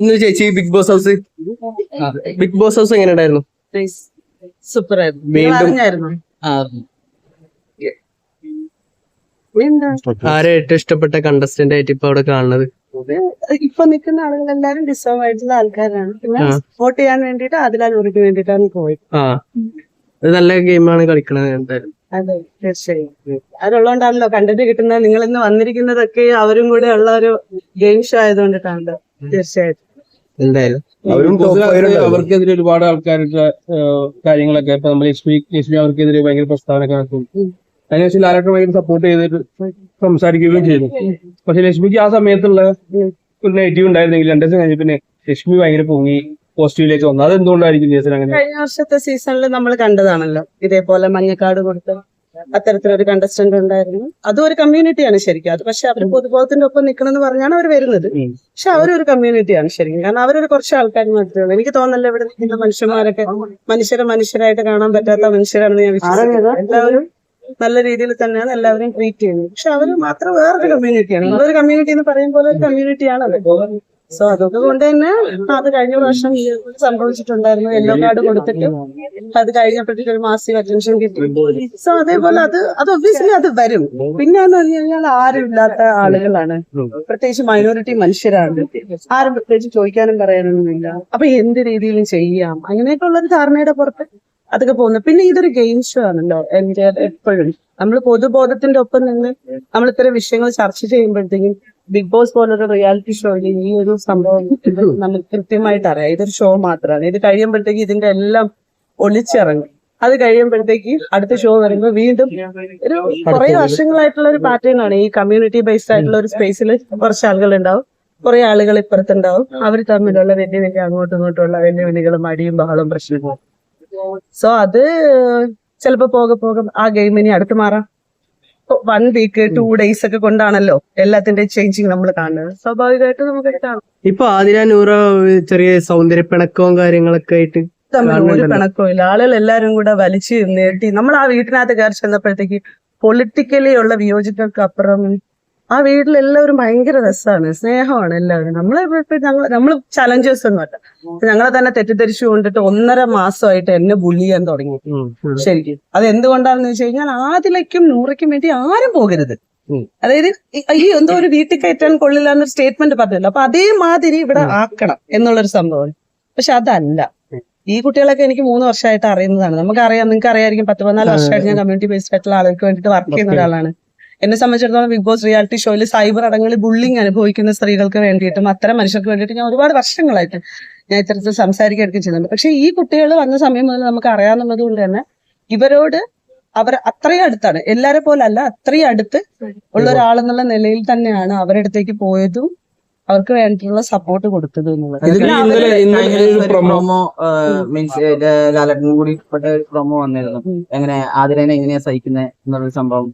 ഇന്ന് ചേച്ചി Big Boss house Big Boss house എങ്ങനെ ഉണ്ടായിരുന്നു? സൂപ്പർ ആയിരുന്നു? ആരെ ഏറ്റവും ഇഷ്ടപ്പെട്ട കണ്ടസ്റ്റന്റ് ആയിട്ട് ഇപ്പൊ അവിടെ കാണുന്നത്? ഇപ്പൊ നിൽക്കുന്ന ആളുകളെല്ലാരും ഡിസേർവ് ആയിട്ടുള്ള ആൾക്കാരാണ്. പിന്നെ. വോട്ട് ചെയ്യാൻ വേണ്ടിട്ട് അതിലാൽ നൂറിക്ക് വേണ്ടിട്ടാണ് പോയത്. നല്ല ഗെയിമാണ് കളിക്കണത് എന്തായാലും. അതെ തീർച്ചയായും. അതുള്ളതുകൊണ്ടാണല്ലോ കണ്ടിട്ട് കിട്ടുന്നത്. നിങ്ങൾ ഇന്ന് വന്നിരിക്കുന്നതൊക്കെ അവരും കൂടെ ഉള്ള ഒരു ഗെയിം ഷോ ആയതുകൊണ്ടിട്ടാണല്ലോ തീർച്ചയായിട്ടും. എന്തായാലും. അവരും അവർക്കെതിരെ ഒരുപാട് ആൾക്കാരുടെ കാര്യങ്ങളൊക്കെ ഇപ്പൊ നമ്മൾ ലക്ഷ്മി ലക്ഷ്മി അവർക്കെതിരെ ഭയങ്കര പ്രസ്താവനയൊക്കെ നടത്തും. അതിനുശേഷം ലാലേട്ടൻ ഭയങ്കര സപ്പോർട്ട് ചെയ്തിട്ട് സംസാരിക്കുകയും ചെയ്തു. പക്ഷെ ലക്ഷ്മിക്ക് ആ സമയത്തുള്ള ഒരു നെഗറ്റീവ് ഉണ്ടായിരുന്നെങ്കിൽ രണ്ടു ദിവസം കഴിഞ്ഞ പിന്നെ ലക്ഷ്മി ഭയങ്കര പൊങ്ങി പോസിറ്റീവിലേക്ക് വന്നു. അത് എന്തുകൊണ്ടായിരിക്കും അങ്ങനെ? കഴിഞ്ഞ വർഷത്തെ സീസണിൽ നമ്മൾ കണ്ടതാണല്ലോ. ഇതേപോലെ മഞ്ഞക്കാട് കൊടുത്ത് അത്തരത്തിലൊരു കണ്ടസ്റ്റന്റ് ഉണ്ടായിരുന്നു. അതും ഒരു കമ്മ്യൂണിറ്റിയാണ് ശരിക്കും. അത് പക്ഷെ അവർ പൊതുബോധത്തിന്റെ ഒപ്പം നിൽക്കണമെന്ന് പറഞ്ഞാണ് അവർ വരുന്നത്. പക്ഷെ അവരൊരു കമ്മ്യൂണിറ്റിയാണ് ശരിക്കും. കാരണം അവരൊരു കുറച്ച് ആൾക്കാർ മാത്രമേ ഉള്ളൂ. എനിക്ക് തോന്നുന്നല്ലോ ഇവിടെ നിൽക്കുന്ന മനുഷ്യന്മാരൊക്കെ മനുഷ്യരെ മനുഷ്യരായിട്ട് കാണാൻ പറ്റാത്ത മനുഷ്യരാണെന്ന് ഞാൻ വിശ്വസിക്കുന്നു. എല്ലാവരും നല്ല രീതിയിൽ തന്നെയാണ് എല്ലാവരും ട്രീറ്റ് ചെയ്യുന്നത്. പക്ഷെ അവർ മാത്രം വേറൊരു കമ്മ്യൂണിറ്റിയാണ് നമ്മളൊരു കമ്മ്യൂണിറ്റി എന്ന് പറയുമ്പോൾ ഒരു കമ്മ്യൂണിറ്റിയാണ് അത് സോ അതൊക്കെ കൊണ്ട് തന്നെ അത് കഴിഞ്ഞ പ്രാവശ്യം സംഭവിച്ചിട്ടുണ്ടായിരുന്നു. യെല്ലോ കാർഡ് കൊടുത്തിട്ട് അത് കഴിഞ്ഞപ്പോഴത്തേക്ക് ഒരു മാസീവ് അറ്റൻഷൻ കിട്ടി. സോ അതേപോലെ അത് അത് ഒബ്വിയസ്ലി അത് വരും. പിന്നെ എന്ന് പറഞ്ഞു കഴിഞ്ഞാൽ ആരും ഇല്ലാത്ത ആളുകളാണ്. പ്രത്യേകിച്ച് മൈനോറിറ്റി മനുഷ്യരാണ്. ആരും പ്രത്യേകിച്ച് ചോദിക്കാനും പറയാനൊന്നുമില്ല. അപ്പൊ എന്ത് രീതിയിലും ചെയ്യാം. അങ്ങനെയൊക്കെ ഉള്ള ഒരു ധാരണയുടെ പുറത്ത് അതൊക്കെ പോകുന്നു പിന്നെ ഇതൊരു ഗെയിം ഷോ ആണല്ലോ എന്റെ എപ്പോഴും. നമ്മൾ പൊതുബോധത്തിന്റെ ഒപ്പം നിന്ന് നമ്മൾ ഇത്തരം വിഷയങ്ങൾ ചർച്ച ചെയ്യുമ്പോഴത്തേക്കും ബിഗ് ബോസ് പോലൊരു റിയാലിറ്റി ഷോയിൽ ഈ ഒരു സംഭവം നമ്മൾ കൃത്യമായിട്ട് അറിയാം. ഇതൊരു ഷോ മാത്രമാണ്. ഇത് കഴിയുമ്പോഴത്തേക്ക് ഇതിന്റെ എല്ലാം ഒളിച്ചിറങ്ങും. അത് കഴിയുമ്പോഴത്തേക്ക് അടുത്ത ഷോ വരുമ്പോൾ വീണ്ടും ഒരു കുറെ വർഷങ്ങളായിട്ടുള്ള ഒരു പാറ്റേൺ ആണ്. ഈ കമ്മ്യൂണിറ്റി ബേസ്ഡ് ആയിട്ടുള്ള ഒരു സ്പേസിൽ കുറച്ച് ആളുകൾ ഉണ്ടാവും കുറെ ആളുകൾ ഇപ്പുറത്തുണ്ടാവും. അവർ തമ്മിലുള്ള വലിയ വലിയ അങ്ങോട്ടും ഇങ്ങോട്ടുള്ള വെല്ലുവിളികളും അടിയും ബഹളും പ്രശ്നങ്ങളും. സോ അത് ചിലപ്പോ പോകെ പോകെ ആ ഗെയിം ഇനി അടുത്ത് മാറാം. വൺ വീക്ക് ടു ഡേയ്സ് ഒക്കെ കൊണ്ടാണല്ലോ എല്ലാത്തിന്റെ ചേഞ്ചിങ് നമ്മൾ കാണുന്നത്. സ്വാഭാവികമായിട്ടും നമുക്ക് കാണാം. ഇപ്പൊ ആദിന നൂറ ചെറിയ സൗന്ദര്യ പിണക്കവും കാര്യങ്ങളൊക്കെ ആയിട്ട് തമ്മിലൊരു ഒരു ഇല്ല ആളുകൾ എല്ലാരും കൂടെ വലിച്ചു നീട്ടി. നമ്മൾ ആ വീട്ടിനകത്ത് കയറി ചെന്നപ്പോഴത്തേക്ക് പൊളിറ്റിക്കലി ഉള്ള വിയോജിപ്പുകൾക്ക് അപ്പുറം ആ വീട്ടിലെല്ലാവരും ഭയങ്കര രസമാണ് സ്നേഹമാണ് എല്ലാവരും. നമ്മളെ ഞങ്ങൾ നമ്മൾ ചലഞ്ചേഴ്സ് ഒന്നുമല്ല ഞങ്ങളെ തന്നെ തെറ്റിദ്ധരിച്ചു കൊണ്ടിട്ട് ഒന്നര മാസമായിട്ട് എന്നെ ബുള്ളി ചെയ്യാൻ തുടങ്ങി. ശരിക്കും. അത് എന്തുകൊണ്ടാണെന്ന് വെച്ച് കഴിഞ്ഞാൽ ആദിലയ്ക്കും നൂറയ്ക്കും വേണ്ടി ആരും പോകരുത്. അതായത് ഈ- എന്തോ ഒരു വീട്ടിൽ കയറ്റാൻ കൊള്ളില്ല എന്നൊരു സ്റ്റേറ്റ്മെന്റ് പറഞ്ഞല്ലോ. അപ്പൊ അതേമാതിരി ഇവിടെ ആക്കണം എന്നുള്ളൊരു സംഭവം. പക്ഷെ അതല്ല. ഈ കുട്ടികളൊക്കെ എനിക്ക് മൂന്ന് വർഷമായിട്ട് അറിയുന്നതാണ്. നമുക്ക് അറിയാം നിങ്ങൾക്ക് അറിയായിരിക്കും പത്ത് പതിനാല് വർഷമായിട്ട് ഞാൻ കമ്മ്യൂണിറ്റി ബേസ്ഡ് ആയിട്ടുള്ള ആളുകൾക്ക് വേണ്ടിയിട്ട് വർക്ക് ചെയ്യുന്ന. ഒരാളാണ്. എന്നെ സംബന്ധിച്ചിടത്തോളം ബിഗ് ബോസ് റിയാലിറ്റി ഷോയിൽ സൈബർ അടങ്ങളിൽ ബുള്ളിങ് അനുഭവിക്കുന്ന സ്ത്രീകൾക്ക് വേണ്ടിയിട്ടും അത്തരം മനുഷ്യർക്ക് വേണ്ടിയിട്ട് ഞാൻ ഒരുപാട് വർഷങ്ങളായിട്ട് ഞാൻ ഇത്തരത്തിൽ സംസാരിക്കുകയൊക്കെ ചെയ്യുന്നുണ്ട്. പക്ഷെ ഈ കുട്ടികൾ വന്ന സമയം മുതൽ നമുക്ക് അറിയാവുന്നത് കൊണ്ട് തന്നെ ഇവരോട് അവർ അത്രയും അടുത്താണ്. എല്ലാരെ പോലെ അല്ല അത്രയും അടുത്ത് ഉള്ള ഒരാളെന്നുള്ള നിലയിൽ തന്നെയാണ് അവരുടെ അടുത്തേക്ക് പോയതും അവർക്ക് വേണ്ടിയിട്ടുള്ള സപ്പോർട്ട് കൊടുത്തത് എന്നുള്ളത്. പ്രൊമോ മീൻസ് ലാലട്ടനും കൂടി ഒരു പ്രൊമോ വന്നിരുന്നു. എങ്ങനെ ആതിരനെ എങ്ങനെയാ സഹിക്കുന്നത് എന്നുള്ളൊരു സംഭവം.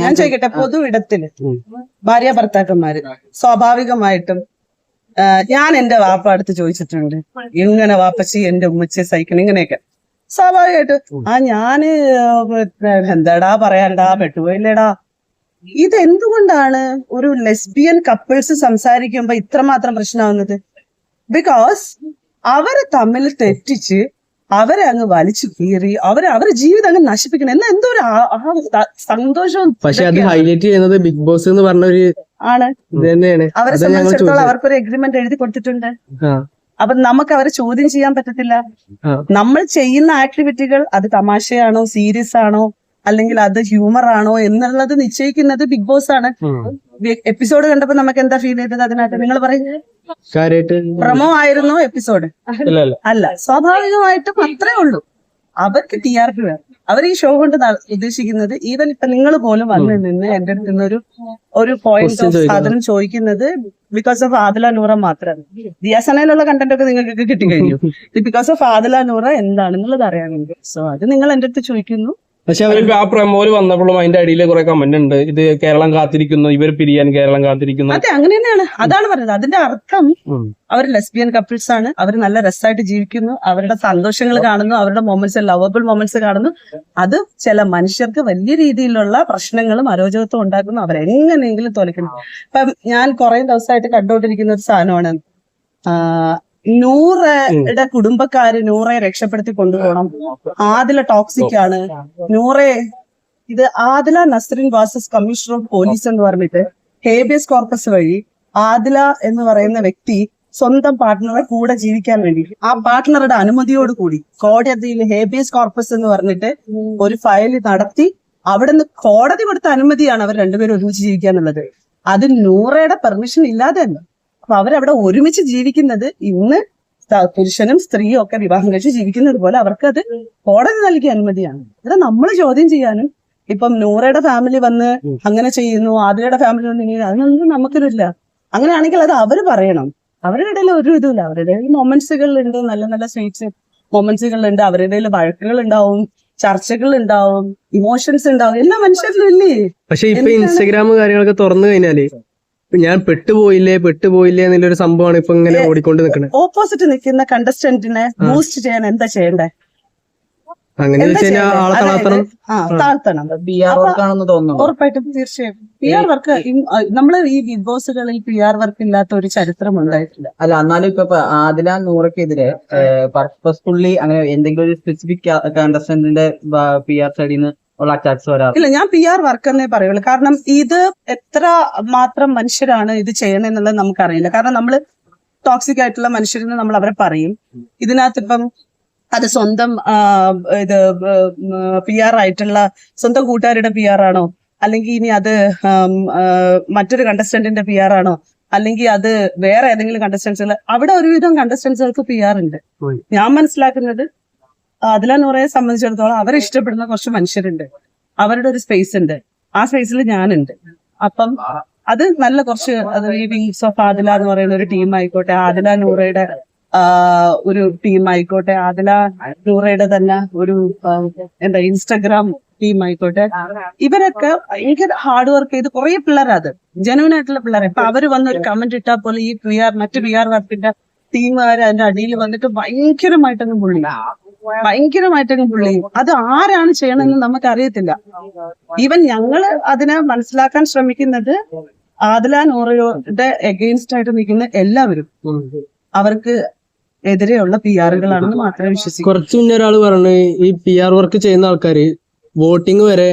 ഞാൻ ചോദിക്കട്ടെ? പൊതു ഇടത്തിൽ ഭാര്യ ഭർത്താക്കന്മാര് സ്വാഭാവികമായിട്ടും ഞാൻ എന്റെ വാപ്പ അടുത്ത് ചോദിച്ചിട്ടുണ്ട്. ഇങ്ങനെ വാപ്പച്ചി എന്റെ ഉമ്മച്ചി സഹിക്കണം ഇങ്ങനെയൊക്കെ. സ്വാഭാവികമായിട്ട് ആ ഞാൻ എന്താടാ പറയാനടാ പെട്ടുപോയില്ലേടാ. ഇത് എന്തുകൊണ്ടാണ് ഒരു ലെസ്ബിയൻ കപ്പിൾസ് സംസാരിക്കുമ്പോ ഇത്രമാത്രം പ്രശ്നമാവുന്നത്? ബിക്കോസ് അവരെ തമ്മിൽ തെറ്റിച്ച് അവരെ അങ്ങ് വലിച്ചു കീറി അവരെ അവരുടെ ജീവിതം അങ്ങ് നശിപ്പിക്കണം. എന്നാ എന്തോ ഒരു സന്തോഷവും പക്ഷെ അത് ഹൈലൈറ്റ് ചെയ്യുന്നത് ബിഗ് ബോസ് എന്ന് പറഞ്ഞ ഒരു ആണ്. അവരെ സംബന്ധിച്ചിടത്തോളം അവർക്കൊരു എഗ്രിമെന്റ് എഴുതി കൊടുത്തിട്ടുണ്ട്. അപ്പൊ നമുക്ക് അവരെ ചോദ്യം ചെയ്യാൻ പറ്റത്തില്ല. നമ്മൾ ചെയ്യുന്ന ആക്ടിവിറ്റികൾ അത് തമാശയാണോ സീരിയസ് ആണോ? അല്ലെങ്കിൽ അത് ഹ്യൂമർ ആണോ എന്നുള്ളത് നിശ്ചയിക്കുന്നത് ബിഗ് ബോസ് ആണ്. എപ്പിസോഡ് കണ്ടപ്പോ നമുക്ക് എന്താ ഫീൽ ചെയ്തത് അതിനകത്ത്? നിങ്ങൾ പറയുന്നത് പ്രമോ ആയിരുന്നു എപ്പിസോഡ് അല്ല സ്വാഭാവികമായിട്ടും അത്രേ ഉള്ളൂ. അവർക്ക് ടി ആർ പി വേണം. അവർ ഈ ഷോ കൊണ്ട് ഉദ്ദേശിക്കുന്നത് ഈവൻ ഇപ്പൊ നിങ്ങൾ പോലും വന്ന് നിന്ന് എന്റെ അടുത്ത് നിന്ന് ഒരു ഒരു പോയിന്റ് ഓഫ് ചോദിക്കുന്നത്. സാധനം ചോദിക്കുന്നത് ബിക്കോസ് ഓഫ് ആദില നൂറ മാത്രമാണ്. ദിയാസനയിലുള്ള കണ്ടന്റ് ഒക്കെ നിങ്ങൾക്ക് കിട്ടിക്കഴിഞ്ഞു. ബിക്കോസ് ഓഫ് ആദില നൂറ എന്താണെന്നുള്ളത് അറിയാൻ വേണ്ടി. സോ അത് നിങ്ങൾ എന്റെ അടുത്ത് ചോദിക്കുന്നു. പക്ഷെ അവരിപ്പോ ആ പ്രമോൽ വന്നപ്പോഴും അതിന്റെ അടിയിൽ കുറെ കമന്റ് ഉണ്ട്. ഇത് കേരളം കാത്തിരിക്കുന്നു ഇവർ പിരിയാൻ കേരളം കാത്തിരിക്കുന്നു. അതെ അങ്ങനെ തന്നെയാണ് അതാണ് പറഞ്ഞത്. അതിന്റെ അർത്ഥം അവർ ലെസ്ബിയൻ കപ്പിൾസ് ആണ്. അവർ നല്ല രസമായിട്ട് ജീവിക്കുന്നു. അവരുടെ സന്തോഷങ്ങൾ കാണുന്നു. അവരുടെ മൊമെന്റ്സ് ലവബിൾ മൊമെന്റ്സ് കാണുന്നു. അത് ചില മനുഷ്യർക്ക് വലിയ രീതിയിലുള്ള പ്രശ്നങ്ങളും അരോചകത്വം ഉണ്ടാക്കുന്നു. അവരെങ്ങനെയെങ്കിലും തോലിക്കണം ഇപ്പം ഞാൻ കുറെ ദിവസമായിട്ട് കണ്ടുകൊണ്ടിരിക്കുന്ന ഒരു സാധനമാണ്. നൂറയുടെ കുടുംബക്കാര് നൂറെ രക്ഷപ്പെടുത്തി കൊണ്ടുപോകണം. ആദില ടോക്സിക് ആണ്. നൂറെ ഇത് Adila Nasrin versus commissioner of police എന്ന് പറഞ്ഞിട്ട് ഹേബിയസ് കോർപ്പസ് വഴി ആദില എന്ന് പറയുന്ന വ്യക്തി സ്വന്തം പാർട്ട്ണറെ കൂടെ ജീവിക്കാൻ വേണ്ടി ആ പാർട്ട്ണറുടെ അനുമതിയോട് കൂടി കോടതിയിൽ ഹേബിയസ് കോർപ്പസ് എന്ന് പറഞ്ഞിട്ട് ഒരു ഫയൽ നടത്തി അവിടുന്ന് കോടതി കൊടുത്ത അനുമതിയാണ് അവർ രണ്ടുപേരും ഒരുമിച്ച് ജീവിക്കാന്നുള്ളത് അത് നൂറയുടെ പെർമിഷൻ ഇല്ലാതെ അല്ല അപ്പൊ അവരവിടെ ഒരുമിച്ച് ജീവിക്കുന്നത് ഇന്ന് പുരുഷനും സ്ത്രീയും ഒക്കെ വിവാഹം കഴിച്ച് ജീവിക്കുന്നത് പോലെ അവർക്ക് അത് കോടതി നൽകിയ അനുമതിയാണ്. അത് നമ്മൾ ചോദ്യം ചെയ്യാനും ഇപ്പം നൂറയുടെ ഫാമിലി വന്ന് അങ്ങനെ ചെയ്യുന്നു ആതിരയുടെ ഫാമിലി വന്ന് ഇങ്ങനെ അതിനൊന്നും നമുക്കിതില്ല. അങ്ങനെയാണെങ്കിൽ അത് അവർ പറയണം. അവരുടെ ഇടയിൽ ഒരു ഇതുമില്ല. അവരുടെ മൊമെന്റ്സുകളുണ്ട് നല്ല നല്ല സ്വീറ്റ്സ് മൊമെന്റ്സുകളുണ്ട് അവരുടെ ഇടയിൽ വഴക്കുകൾ ഉണ്ടാവും ചർച്ചകൾ ഉണ്ടാവും ഇമോഷൻസ് ഉണ്ടാവും. എല്ലാ മനുഷ്യരിലും ഇല്ലേ? പക്ഷെ ഇപ്പൊ ഇൻസ്റ്റാഗ്രാം കാര്യങ്ങളൊക്കെ തുറന്നു കഴിഞ്ഞാൽ ഞാൻ പെട്ടുപോയില്ലേ പെട്ടുപോയില്ലേ എന്നുള്ളൊരു സംഭവമാണ് ഇപ്പൊ ഇങ്ങനെ ഓടിക്കൊണ്ട് നിൽക്കുന്നത് ഓപ്പോസിറ്റ് നിൽക്കുന്ന കണ്ടസ്റ്റന്റിനെ ബൂസ്റ്റ് ചെയ്യാൻ എന്താ ചെയ്യണ്ടേ? അങ്ങനെ? ആളെ താഴ്ത്തണം ആർ വർക്കാണെന്ന് തോന്നുന്നു. ഉറപ്പായിട്ടും തീർച്ചയായും. പി ആർ വർക്ക് നമ്മൾ ഈ ബിഗ് ബോസുകളിൽ പി ആർ വർക്ക് ഇല്ലാത്ത ഒരു ചരിത്രം ഉണ്ടായിട്ടില്ല. അല്ല എന്നാലും ഇപ്പൊ ആദില നൂറക്കെതിരെ പർപ്പസ്ഫുള്ളി അങ്ങനെ എന്തെങ്കിലും ഒരു സ്പെസിഫിക് കണ്ടസ്റ്റന്റിന്റെ പി ആർ സൈഡിൽ നിന്ന് ഇല്ല ഞാൻ പി ആർ വർക്ക് എന്നേ പറയുള്ളൂ. കാരണം ഇത് എത്ര മാത്രം മനുഷ്യരാണ് ഇത് ചെയ്യണമെന്നുള്ളത് നമുക്കറിയില്ല. കാരണം നമ്മൾ ടോക്സിക് ആയിട്ടുള്ള മനുഷ്യരെന്ന് നമ്മൾ അവരെ പറയും. ഇതിനകത്ത് ഇപ്പം അത് സ്വന്തം ഇത് പി ആർ ആയിട്ടുള്ള സ്വന്തം കൂട്ടുകാരുടെ പി ആർ ആണോ? അല്ലെങ്കിൽ ഇനി അത് മറ്റൊരു കണ്ടസ്റ്റന്റിന്റെ പി ആർ ആണോ? അല്ലെങ്കിൽ അത് വേറെ ഏതെങ്കിലും കണ്ടസ്റ്റൻസുകൾ അവിടെ ഒരുവിധം കണ്ടസ്റ്റൻസുകൾക്ക് പി ആർ ഉണ്ട്. ഞാൻ മനസ്സിലാക്കുന്നത് അതിലാ നൂറയെ സംബന്ധിച്ചിടത്തോളം അവരെ ഇഷ്ടപ്പെടുന്ന കുറച്ച് മനുഷ്യരുണ്ട്. അവരുടെ ഒരു സ്പേസ് ഉണ്ട്. ആ സ്പേസിൽ ഞാനുണ്ട്. അപ്പം അത് നല്ല കുറച്ച് വിങ്സ് ഓഫ് ആദില എന്ന് പറയുന്ന ഒരു ടീം ആയിക്കോട്ടെ ആദില നൂറയുടെ ഒരു ടീം ആയിക്കോട്ടെ ആദില നൂറയുടെ തന്നെ ഒരു എന്താ ഇൻസ്റ്റഗ്രാം ടീം ആയിക്കോട്ടെ. ഇവരൊക്കെ ഭയങ്കര ഹാർഡ് വർക്ക് ചെയ്ത് കുറെ പിള്ളേരാ അത്. ജനുവൻ ആയിട്ടുള്ള പിള്ളേർ ഇപ്പൊ അവർ വന്ന് ഒരു കമന്റ് ഇട്ടാൽ പോലെ ഈ പി ആർ മറ്റു പി ആർ വർക്കിന്റെ ടീമുകാർ അതിന്റെ അടിയിൽ വന്നിട്ട് ഭയങ്കരമായിട്ടൊന്നും പുള്ളി ഭയങ്കരമായിട്ടങ്ങ് പുള്ളി ചെയ്യും. അത് ആരാണ് ചെയ്യണമെന്ന് നമുക്ക് അറിയത്തില്ല ഈവൻ ഞങ്ങൾ അതിനെ മനസ്സിലാക്കാൻ ശ്രമിക്കുന്നത് ആദില നൂറയുടെ എഗെയിൻസ്റ്റ് ആയിട്ട് നിൽക്കുന്ന എല്ലാവരും. അവർക്ക് എതിരെയുള്ള പി ആറുകളാണെന്ന് മാത്രമേ വിശ്വസിക്കൂ. കുറച്ച് മുന്നേ ഒരാൾ പറഞ്ഞു ഈ പി ആർ വർക്ക് ചെയ്യുന്ന ആൾക്കാര് വോട്ടിംഗ് വരെ